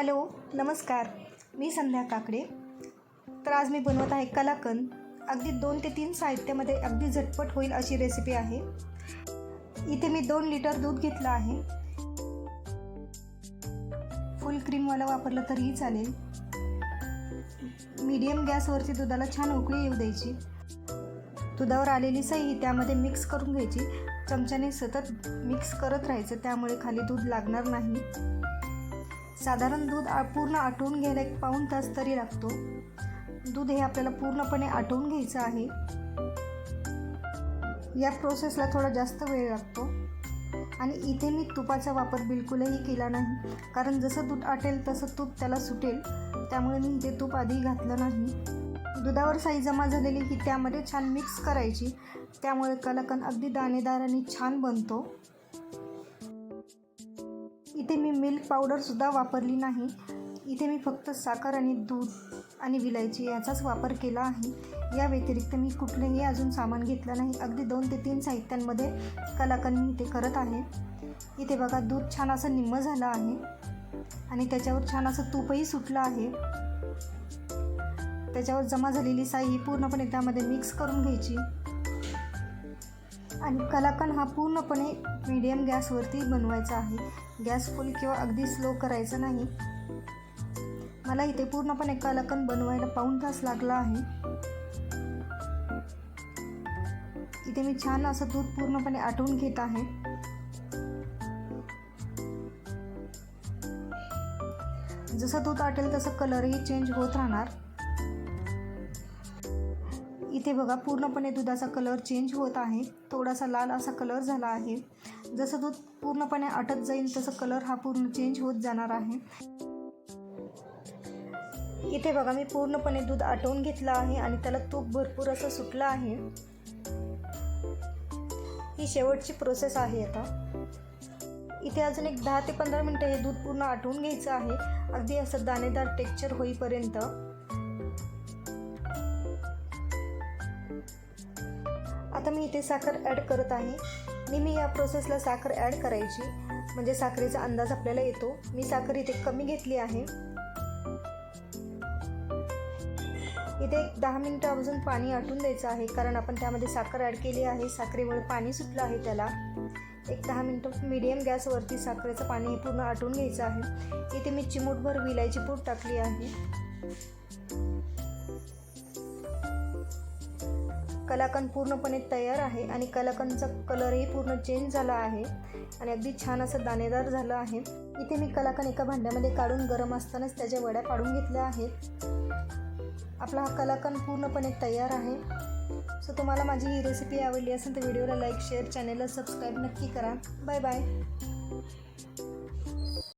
Hello नमस्कार. मी संध्या काकडे. तर आज मी बनवत आहे कलाकंद. अगदी दोन ते तीन साहित्यामध्ये अगदी झटपट होईल अशी रेसिपी आहे. इथे मी दोन लिटर दूध घेतलं आहे. फुल क्रीमवाला वापरलं तरीही चालेल. मीडियम गॅसवरती दुधाला छान उकळी येऊ द्यायची. दुधावर आलेली सई त्यामध्ये मिक्स करून घ्यायची. चमच्याने सतत मिक्स करत राहायचं त्यामुळे खाली दूध लागणार नाही. साधारण दूध आ पूर्ण आटवून घ्यायला एक पाऊण तास तरी लागतो. दूध हे आपल्याला पूर्णपणे आटवून घ्यायचं आहे. या प्रोसेसला थोडा जास्त वेळ लागतो. आणि इथे मी तुपाचा वापर बिलकुलही केला नाही. कारण जसं दूध आटेल तसं तूप त्याला सुटेल. त्यामुळे मी इथे तूप आधी घातलं नाही. दुधावर साई जमा झालेली ही त्यामध्ये छान मिक्स करायची. त्यामुळे कलाकंद अगदी दाणेदार आणि छान बनतो. इथे मी मिल्क पावडरसुद्धा वापरली नाही. इथे मी फक्त साखर आणि दूध आणि विलायची याचाच वापर केला आहे. या व्यतिरिक्त मी कुठलंही अजून सामान घेतलं नाही. अगदी दोन ते तीन साहित्यांमध्ये कलाकंद मी इथे करत आहे. इथे बघा दूध छान असं निम्म झालं आहे आणि त्याच्यावर छान असं तूपही सुटलं आहे. त्याच्यावर जमा झालेली साई ही पूर्णपणे त्यामध्ये मिक्स करून घ्यायची. आणि कलाकंद हा पूर्णपणे मीडियम गॅसवरती बनवायचा आहे. गॅस फुल किंवा अगदी स्लो करायचा नाही. मला इथे पूर्णपणे कलाकंद बनवायला पाऊण तास लागला आहे. इथे मी छान असं दूध पूर्णपणे आटवून घेत आहे. जसं दूध आटेल तसं कलरही चेंज होत राहणार. इथे बघा पूर्णपणे दुधाचा कलर चेंज होत आहे. थोडासा लाल असा कलर झाला आहे. जसं दूध पूर्णपणे आटत जाईल तसं कलर हा पूर्ण चेंज होत जाणार आहे. इथे बघा मी पूर्णपणे दूध आटवून घेतलं आहे आणि त्याला तूप भरपूर असं सुटलं आहे. ही शेवटची प्रोसेस आहे आता. इथे अजून एक दहा ते पंधरा मिनटं हे दूध पूर्ण आटवून घ्यायचं आहे. अगदी असं दाणेदार टेक्स्चर होईपर्यंत. आता मी इथे साखर ॲड करत आहे. नेहमी या प्रोसेसला साखर ॲड करायची. म्हणजे साखरेचा अंदाज आपल्याला येतो. मी साखर इथे कमी घेतली आहे. इथे एक दहा मिनटं अजून पाणी आटून द्यायचं आहे. कारण आपण त्यामध्ये साखर ॲड केली आहे. साखरेमुळे पाणी सुटलं आहे त्याला. एक दहा मिनटं मिडियम गॅसवरती साखरेचं पाणी पूर्ण आटून घ्यायचं आहे. इथे मी चिमूटभर विलायची पूड टाकली आहे. कलाकंद पूर्णपणे तयार आहे आणि कलाकंदचा कलरही पूर्ण चेंज झाला आहे आणि अगदी छान असं दाणेदार झालं आहे. इथे मी कलाकंद एका भांड्यामध्ये काढून गरम असतानाच त्याच्या वड्या पाडून घेतल्या आहेत. आपला हा कलाकंद पूर्णपणे तयार आहे. सो तुम्हाला माझी ही रेसिपी आवडली असेल तर व्हिडिओला लाईक शेअर चॅनेलला सबस्क्राईब नक्की करा. Bye bye